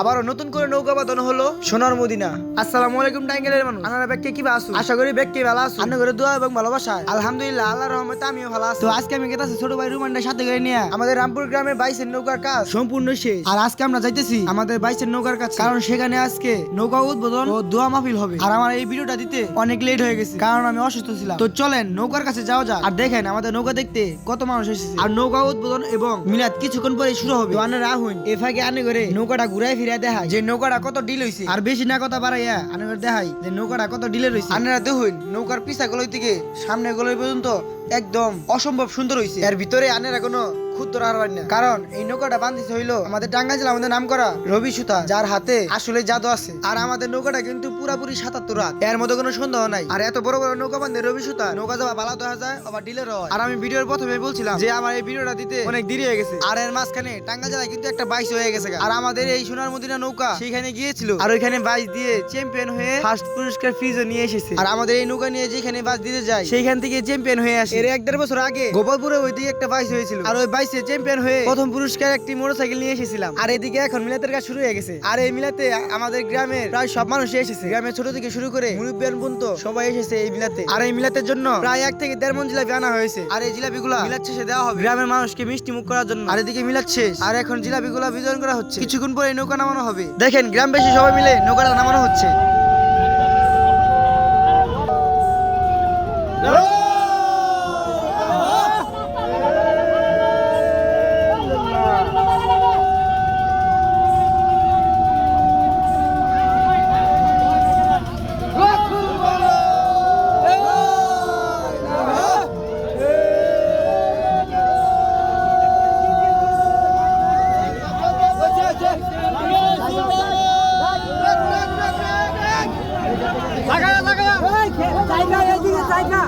আবারও নতুন করে নৌকা বাঁধানো হলো সোনার মদিনা। আসসালামু আলাইকুম টাইঙ্গেলের মানুষ। আপনারা ব্যাগকে কি আসু আশা করি ব্যাগকে ভালো আছো। আন্না করে দোয়া এবং ভালোবাসা আলহামদুলিল্লাহ আল্লাহর রহমতে আমিও ভালো আছি। তো আজকে আমি গেতাছি ছোট ভাই রুমানটা সাথে করে নিয়ে। আমাদের রামপুর গ্রামে বাইশের নৌকার কাজ সম্পূর্ণ শেষ। আর আজকে আমরা যাইতেছি আমাদের বাইশের নৌকার কাছে। কারণ সেখানে আজকে নৌকা উদ্বোধন ও দোয়া মাহফিল হবে। আর আমার এই ভিডিওটা দিতে অনেক লেট হয়ে গেছে। কারণ আমি অসুস্থ ছিলাম। তো চলেন নৌকার কাছে যাওয়া যাক। আর দেখেন আমাদের নৌকা দেখতে কত মানুষ এসেছে। আর নৌকা উদ্বোধন এবং মিলাদ কিছুক্ষণ পরে শুরু হবে। তো আনে রাহুন। এ ফাঁকে আনে করে নৌকাটা ঘুরাই ফিরে দেখাই। যে নৌকাটা কত ডিল হইছে। আর বেশি না কথা বাড়াইয়া আনে করে দেখাই যে নৌকাটা কত ডিলে রয়েছে আনারা দেখুন নৌকার পিছা গলোই থেকে সামনে গলোই পর্যন্ত একদম অসম্ভব সুন্দর হইছে। এর ভিতরে আনেরা কোনো ক্ষুদ্র আর কারণ এই নৌকাটা বান্ধিছে হইল আমাদের টাঙ্গা জেলা আমাদের নাম করা রবি সুতা, যার হাতে আসলে জাদু আছে। আর আমাদের নৌকাটা কিন্তু পুরাপুরি সাতাত্তর রাত। এর মধ্যে কোনো সন্দেহ নাই। আর এত বড় বড় নৌকা বান্ধে রবি সুতা, নৌকা যাওয়া বালা দেখা যায়, আবার ডিলের হয়। আর আমি ভিডিওর প্রথমে বলছিলাম যে আমার এই ভিডিওটা দিতে অনেক দেরি হয়ে গেছে। আর এর মাঝখানে টাঙ্গা জেলায় কিন্তু একটা বাইশ হয়ে গেছে আর আমাদের এই সোনার মদিনা নৌকা সেখানে গিয়েছিল। আর ওইখানে বাইশ দিয়ে চ্যাম্পিয়ন হয়ে ফার্স্ট পুরস্কার ফ্রিজও নিয়ে এসেছে। আর আমাদের এই নৌকা নিয়ে যেখানে বাস দিতে যায়, সেইখান থেকে চ্যাম্পিয়ন হয়ে আসে। এর এক দেড় বছর আগে গোপালপুরে ওই দিকে একটা বাইশ হয়েছিল। আর ওই চ্যাম্পিয়ন হয়ে প্রথম পুরস্কার একটি মোটরসাইকেল নিয়ে এসেছিলাম। আর এদিকে এখন মিলাতের কাজ শুরু হয়ে গেছে। আর এই মিলাতে আমাদের গ্রামের প্রায় সব মানুষ এসেছে। গ্রামের ছোট থেকে শুরু করে মুরব্বিয়ান পর্যন্ত সবাই এসেছে এই মিলাতে। আর এই মিলাতের জন্য প্রায় এক থেকে দেড় মন জিলাপি আনা হয়েছে। আর এই জিলাপি গুলা মিলাদ শেষে দেওয়া হবে গ্রামের মানুষকে মিষ্টি মুখ করার জন্য। আর এদিকে মিলাদ শেষ। আর এখন জিলাপি গুলা বিতরণ করা হচ্ছে। কিছুক্ষণ পরে নৌকা নামানো হবে। দেখেন, গ্রামবাসী সবাই মিলে নৌকাটা নামানো হচ্ছে। জায়গা এদিকে জায়গা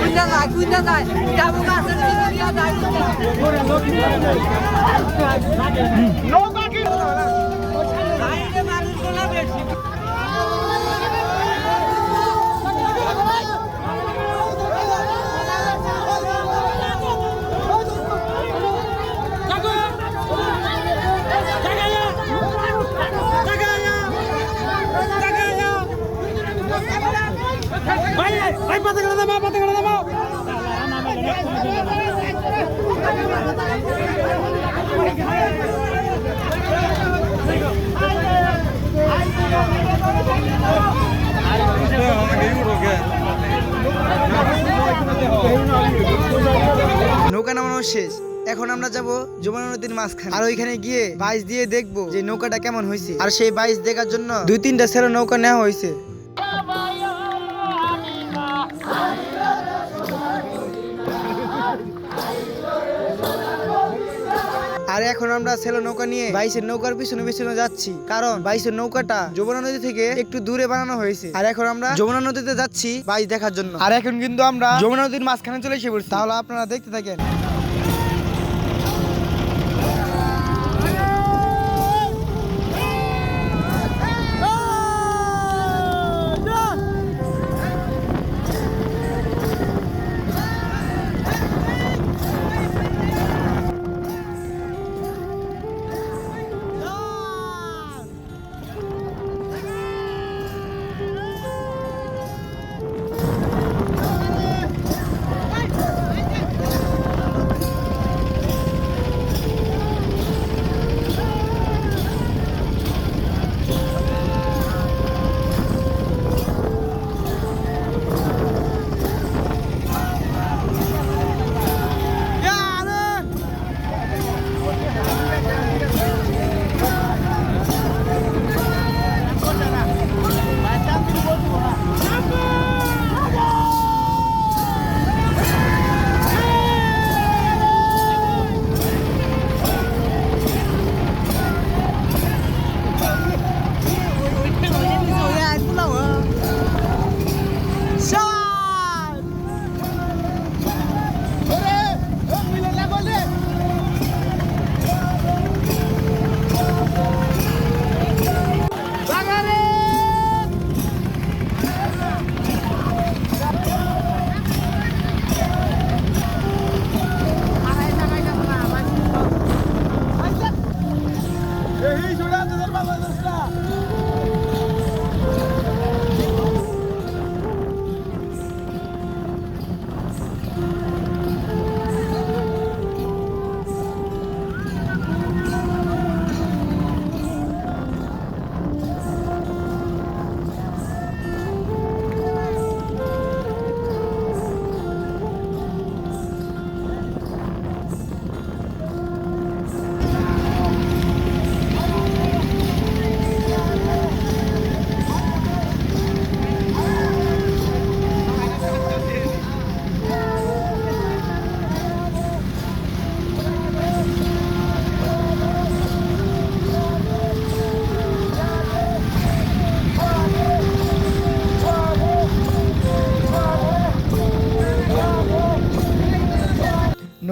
কুইনা যায় কুইনা যায় যাব গাছের দিকে যায় নৌকা নামানো শেষ। এখন আমরা যাব যমুনা নদীর মাঝখানে। আর ওইখানে গিয়ে বাইশ দিয়ে দেখব যে নৌকাটা কেমন হয়েছে। আর সেই বাইশ দেখার জন্য দুই তিনটা সেরো নৌকা নেওয়া হয়েছে। এখন আমরা ছেলে নৌকা নিয়ে বাইশের নৌকার পিছনে পিছনে যাচ্ছি। কারণ বাইশের নৌকাটা যমুনা নদী থেকে একটু দূরে বানানো হয়েছে। আর এখন আমরা যমুনা নদীতে যাচ্ছি বাইশ দেখার জন্য। আর এখন কিন্তু আমরা যমুনা নদীর মাঝখানে চলে এসে পড়ছি। তাহলে আপনারা দেখতে থাকেন।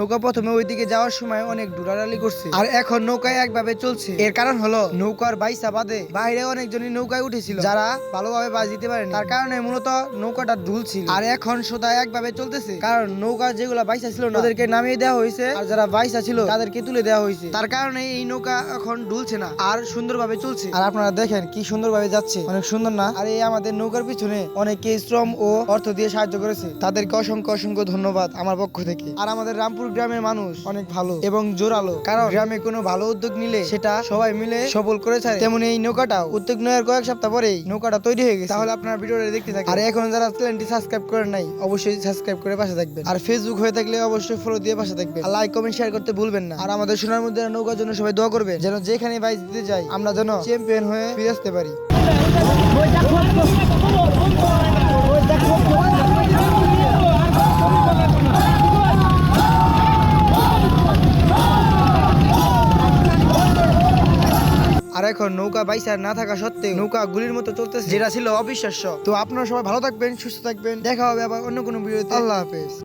নৌকা প্রথমে ওইদিকে যাওয়ার সময় অনেক ডুরাডালি করছে। আর এখন নৌকায় একভাবে চলছে। এর কারণ হলো, নৌকার বাইসা বাদে বাইরে অনেকজনই নৌকায় উঠেছিল। যারা ভালোভাবে বাজ দিতে পারেনি। তার কারণে মূলত নৌকাটা ঢুলছিল আর এখন সোজা একভাবে চলতেছে। কারণ নৌকা যেগুলা বাইসা ছিল না, ওদেরকে নামিয়ে দেওয়া হয়েছে। আর যারা বাইসা ছিল, তাদেরকে তুলে দেওয়া হয়েছে। তার কারণে এই নৌকা এখন ঢুলছে না, আর সুন্দরভাবে চলছে। আর আপনারা দেখেন কি সুন্দরভাবে যাচ্ছে। অনেক সুন্দর না? আর এই আমাদের নৌকার পিছনে অনেকে শ্রম ও অর্থ দিয়ে সাহায্য করেছে। তাদেরকে অসংখ্য অসংখ্য ধন্যবাদ আমার পক্ষ থেকে। আর আমাদের রামপুর গ্রামের মানুষ অনেক ভালো এবং জোরালো কারণ গ্রামে কোনো ভালো উদ্যোগ নিলে সেটা সবাই মিলে সফল করে ছাড়ে তেমন এই নৌকাটা উদ্যোগ নেওয়ার কয়েক সপ্তাহ পরেই নৌকাটা তৈরি হয়ে গেছে তাহলে আপনারা ভিডিওটা দেখতে থাকেন আর এখন যারা চ্যানেলটি সাবস্ক্রাইব করেন নাই অবশ্যই সাবস্ক্রাইব করে পাশে থাকবেন আর ফেসবুক হয়ে থাকলে অবশ্যই ফলো দিয়ে পাশে থাকবেন আর লাইক কমেন্ট শেয়ার করতে ভুলবেন না আর আমাদের সোনার মধ্যে নৌকার জন্য সবাই দোয়া করবে যেন যেখানে বাইক দিতে যাই আমরা যেন চ্যাম্পিয়ন হয়ে ফিরে আসতে পারি নৌকা বাইসার না থাকা সত্ত্বেও নৌকা গুলির মতো চলতেছে। যেটা ছিল অবিশ্বাস্য। তো আপনারা সবাই ভালো থাকবেন সুস্থ থাকবেন। দেখা হবে আবার অন্য কোনো ভিডিওতে। আল্লাহ হাফেজ।